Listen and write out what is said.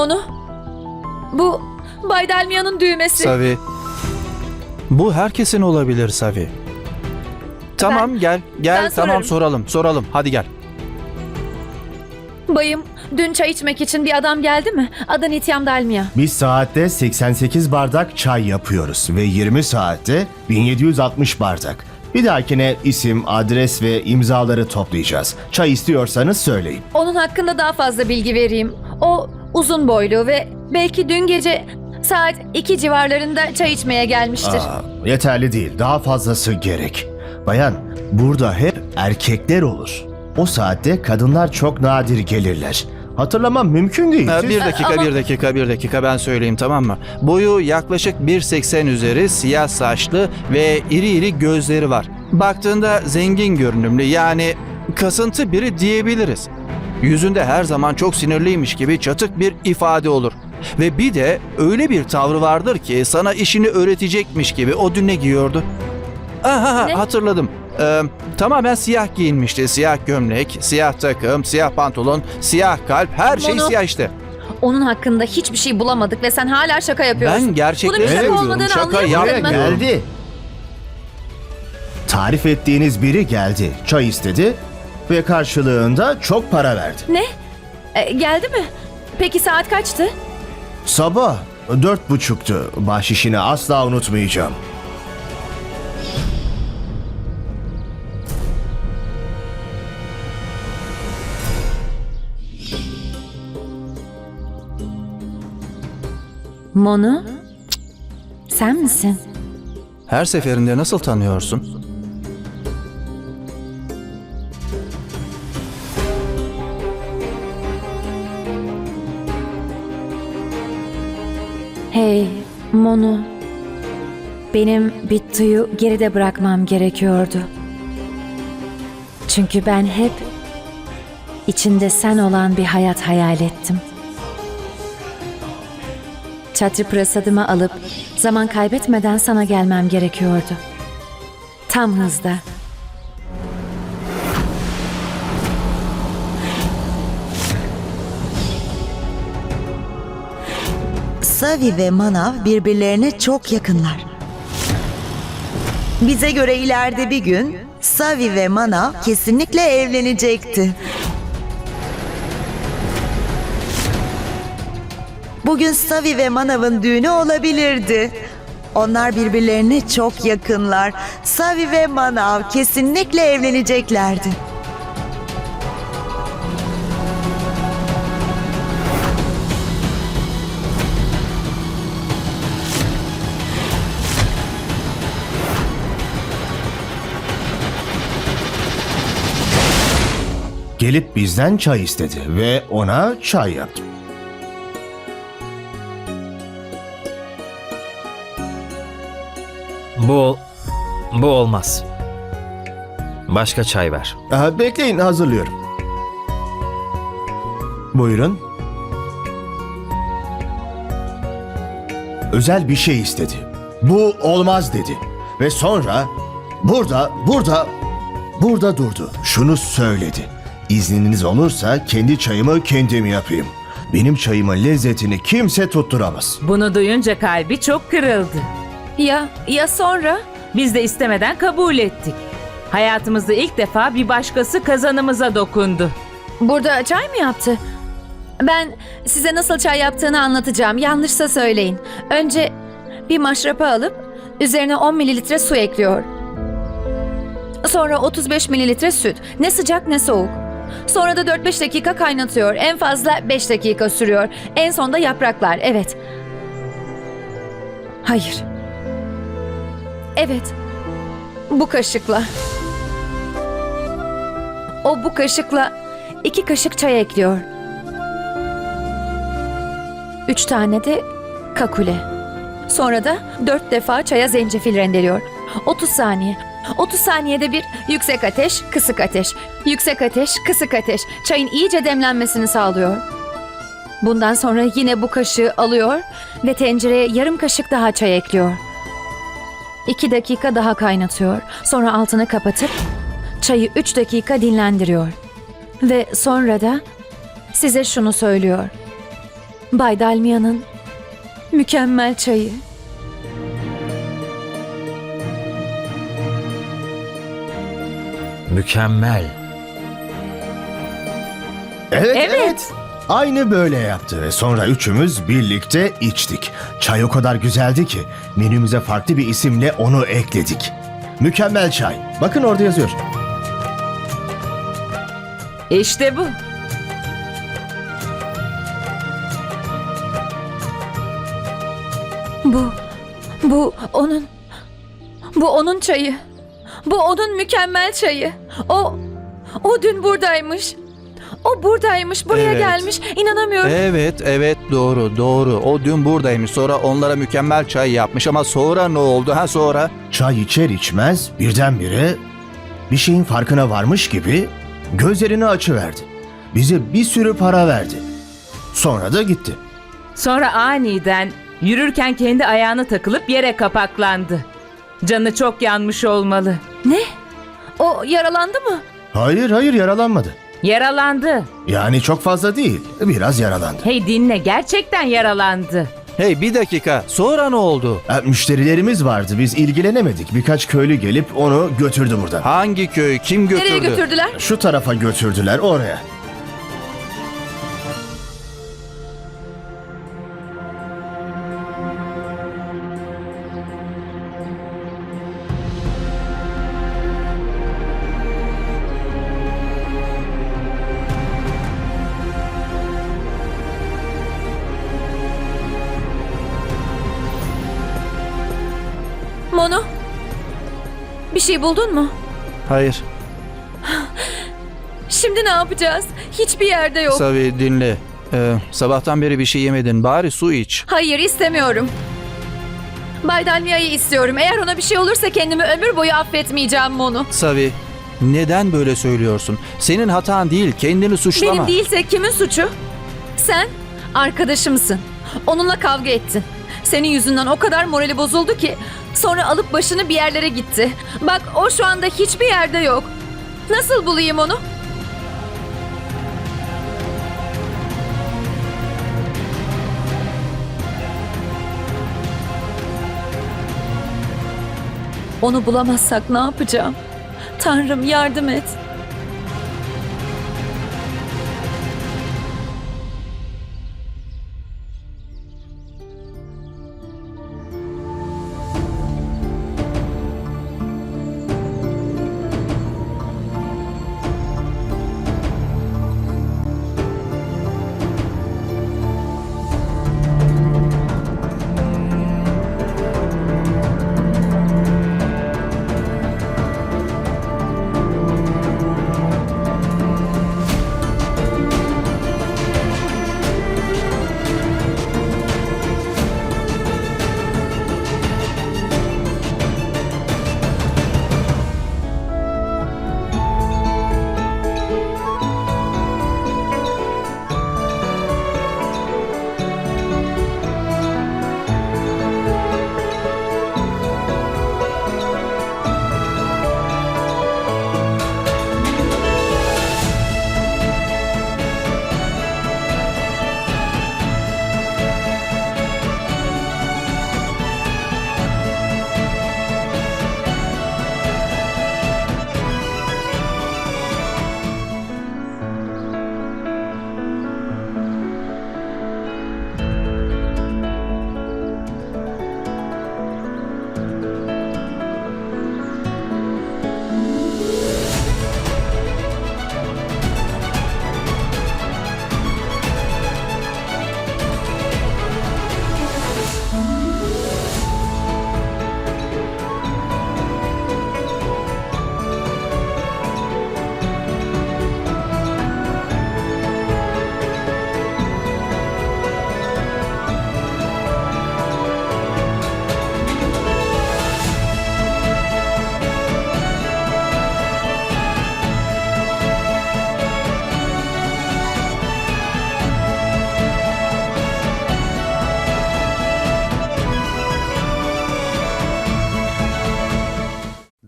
Monu. Bu Bay Delmia'nın düğmesi. Savi. Bu herkesin olabilir Savi. Tamam gel gel ben tamam sorarım. soralım soralım hadi gel. Bayım, dün çay içmek için bir adam geldi mi? Adı Nityam Delmia. Biz saatte 88 bardak çay yapıyoruz ve 20 saatte 1760 bardak. Bir dahakine isim, adres ve imzaları toplayacağız. Çay istiyorsanız söyleyin. Onun hakkında daha fazla bilgi vereyim. O uzun boylu ve belki dün gece saat 2 civarlarında çay içmeye gelmiştir. Aa, yeterli değil, daha fazlası gerek. Bayan, burada hep erkekler olur. O saatte kadınlar çok nadir gelirler. Hatırlamam mümkün değil. Ha, Siz- bir dakika Ama- bir dakika bir dakika ben söyleyeyim tamam mı? Boyu yaklaşık 1.80 üzeri siyah saçlı ve iri iri gözleri var. Baktığında zengin görünümlü yani kasıntı biri diyebiliriz. Yüzünde her zaman çok sinirliymiş gibi çatık bir ifade olur. Ve bir de öyle bir tavrı vardır ki sana işini öğretecekmiş gibi o dün ne giyiyordu? Aha Ne? hatırladım. Ee, tamamen siyah giyinmişti. Siyah gömlek, siyah takım, siyah pantolon, siyah kalp her şey Mono. siyah işte. Onun hakkında hiçbir şey bulamadık ve sen hala şaka yapıyorsun. Ben gerçekleri Bunun bir şaka olmadığını Şaka yapmıyorum. geldi. Tarif ettiğiniz biri geldi. Çay istedi ve karşılığında çok para verdi. Ne? E, geldi mi? Peki saat kaçtı? Sabah dört buçuktu. Bahşişini asla unutmayacağım. Monu? Sen misin? Her seferinde nasıl tanıyorsun? Hey, Monu. Benim Bittu'yu geride bırakmam gerekiyordu. Çünkü ben hep içinde sen olan bir hayat hayal ettim. Çatri prasadımı alıp zaman kaybetmeden sana gelmem gerekiyordu. Tam hızda. Savi ve Manav birbirlerine çok yakınlar. Bize göre ileride bir gün Savi ve Manav kesinlikle evlenecekti. Bugün Savi ve Manav'ın düğünü olabilirdi. Onlar birbirlerine çok yakınlar. Savi ve Manav kesinlikle evleneceklerdi. Gelip bizden çay istedi ve ona çay yaptım. Bu bu olmaz. Başka çay ver. Aha, bekleyin hazırlıyorum. Buyurun. Özel bir şey istedi. Bu olmaz dedi. Ve sonra burada, burada, burada durdu. Şunu söyledi. İzniniz olursa kendi çayımı kendim yapayım. Benim çayımın lezzetini kimse tutturamaz. Bunu duyunca kalbi çok kırıldı. Ya, ya sonra? Biz de istemeden kabul ettik. Hayatımızda ilk defa bir başkası kazanımıza dokundu. Burada çay mı yaptı? Ben size nasıl çay yaptığını anlatacağım. Yanlışsa söyleyin. Önce bir maşrapa alıp üzerine 10 mililitre su ekliyor. Sonra 35 mililitre süt. Ne sıcak ne soğuk. Sonra da 4-5 dakika kaynatıyor. En fazla 5 dakika sürüyor. En sonda yapraklar. Evet. Hayır. Evet. Bu kaşıkla. O bu kaşıkla iki kaşık çay ekliyor. Üç tane de kakule. Sonra da dört defa çaya zencefil rendeliyor. 30 saniye. 30 saniyede bir yüksek ateş, kısık ateş. Yüksek ateş, kısık ateş. Çayın iyice demlenmesini sağlıyor. Bundan sonra yine bu kaşığı alıyor ve tencereye yarım kaşık daha çay ekliyor. 2 dakika daha kaynatıyor. Sonra altını kapatıp çayı 3 dakika dinlendiriyor. Ve sonra da size şunu söylüyor. Bay Dalmia'nın mükemmel çayı. Mükemmel. Evet, Evet. evet. Aynı böyle yaptı ve sonra üçümüz birlikte içtik. Çay o kadar güzeldi ki menümüze farklı bir isimle onu ekledik. Mükemmel çay. Bakın orada yazıyor. İşte bu. Bu, bu onun, bu onun çayı. Bu onun mükemmel çayı. O, o dün buradaymış. O buradaymış, buraya Evet. gelmiş. İnanamıyorum. Evet, evet doğru, doğru. O dün buradaymış. Sonra onlara mükemmel çay yapmış ama sonra ne oldu ha sonra? Çay içer içmez birdenbire bir şeyin farkına varmış gibi gözlerini açıverdi. Bize bir sürü para verdi. Sonra da gitti. Sonra aniden yürürken kendi ayağına takılıp yere kapaklandı. Canı çok yanmış olmalı. Ne? O yaralandı mı? Hayır hayır yaralanmadı. Yaralandı. Yani çok fazla değil. Biraz yaralandı. Hey dinle gerçekten yaralandı. Hey bir dakika. Sonra ne oldu? E, müşterilerimiz vardı biz ilgilenemedik. Birkaç köylü gelip onu götürdü buradan. Hangi köy? Kim götürdü? Nereye götürdüler? Şu tarafa götürdüler oraya. Mono. Bir şey buldun mu? Hayır. Şimdi ne yapacağız? Hiçbir yerde yok. Savi dinle. Ee, sabahtan beri bir şey yemedin. Bari su iç. Hayır istemiyorum. Bay Dalmia'yı istiyorum. Eğer ona bir şey olursa kendimi ömür boyu affetmeyeceğim Mono. Savi, neden böyle söylüyorsun? Senin hatan değil, kendini suçlama. Benim değilse kimin suçu? Sen arkadaşımsın. Onunla kavga ettin. Senin yüzünden o kadar morali bozuldu ki sonra alıp başını bir yerlere gitti. Bak o şu anda hiçbir yerde yok. Nasıl bulayım onu? Onu bulamazsak ne yapacağım? Tanrım yardım et.